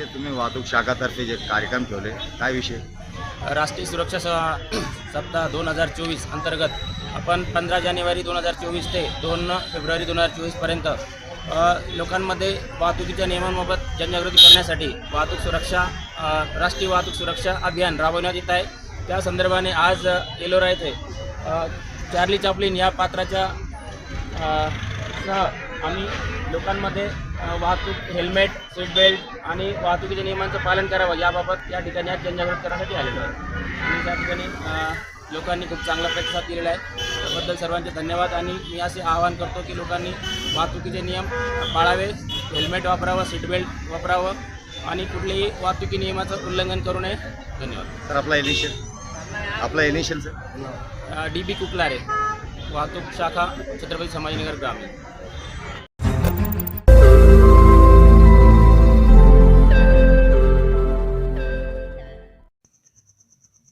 आज तुम्ही वाहतूक शाखातर्फे जे कार्यक्रम ठेवले काय विषय? राष्ट्रीय सुरक्षा सप्ताह दोन हजार चोवीस अंतर्गत आपण पंधरा जानेवारी दोन हजार चोवीस ते दोन फेब्रुवारी दोन हजार चोवीसपर्यंत लोकांमध्ये वाहतुकीच्या नियमांबाबत जनजागृती करण्यासाठी वाहतूक सुरक्षा राष्ट्रीय वाहतूक सुरक्षा अभियान राबवण्यात येत आहे. त्या संदर्भाने आज एलोरा येथे चार्ली चापलिन या पात्राच्या सह आम्ही लोकांमध्ये वाहतूक हेल्मेट सीट बेल्ट आणि वाहतुकीच्या नियमांचं पालन करावं. याबाबत या ठिकाणी आज जनजागृती करण्यासाठी आलेलो आहे. आणि त्या ठिकाणी लोकांनी खूप चांगला प्रतिसाद दिलेला आहे. त्याबद्दल सर्वांचे धन्यवाद आणि मी असे आवाहन करतो की लोकांनी वाहतुकीचे नियम पाळावे हेल्मेट वापरावं सीट बेल्ट वापरावं आणि कुठल्याही वाहतुकी नियमाचं उल्लंघन करू नये. धन्यवाद. तर आपला इनिशियल आपला initial sir D B Kuklare वाहतूक शाखा छत्रपती संभाजीनगर ग्रामीण.